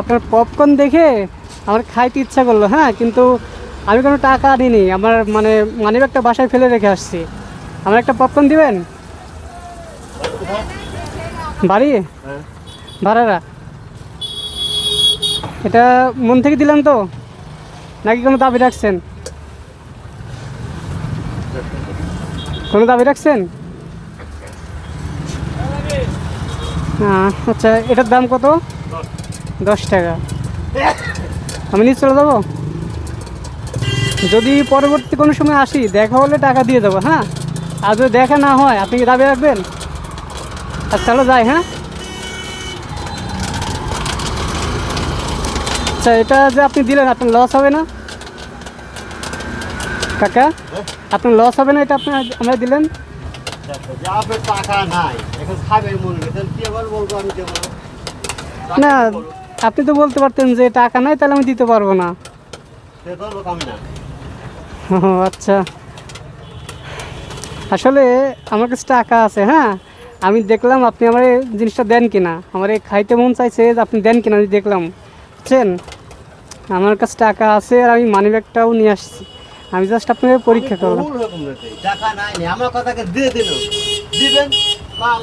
আপনার পপকর্ন দেখে আমার খাইতে ইচ্ছা করল হ্যাঁ কিন্তু আমি কোনো টাকা আনিনি। আমার মানে মানিব একটা বাসায় ফেলে রেখে আসছি। আমার একটা পপকর্ন দিবেন? বাড়ি? হ্যাঁ। ভাড়ারা? এটা মন থেকে দিলাম তো? নাকি কোনো দাবি রাখছেন? কোনো দাবি রাখছেন? আচ্ছা এটার দাম কত? দশ টাকা। আমি নিয়ে চলে যাব? যদি পরবর্তী কোনো সময় আসি দেখা হলে টাকা দিয়ে দেবো হ্যাঁ? আর যদি দেখা না হয় আপনি কি দাবি রাখবেন? আর চলো যাই হ্যাঁ? আচ্ছা এটা যে আপনি দিলেন আপনার লস হবে না? কাকা আপনার লস হবে না এটা আপনি আমরা দিলেন? টাকা নাই। এখন মনে বলব আমি না? আপনি তো বলতে পারতেন যে টাকা নাই তাহলে আমি দিতে পারব না। ও আচ্ছা। আসলে আমার কাছে টাকা আছে হ্যাঁ? আমি দেখলাম আপনি আমার এই জিনিসটা দেন কিনা। আমার এই খাইতে মন চাইছে যে আপনি দেন কিনা আমি দেখলাম। বুঝছেন? আমার কাছে টাকা আছে আর আমি মানি ব্যাগটাও নিয়ে আসছি। আমি জাস্ট আপনাকে পরীক্ষা আমি করলাম। বহু রকম রেখে, টাকা নাই আমার কথাকে দিয়ে দিল। দিবেন? মাল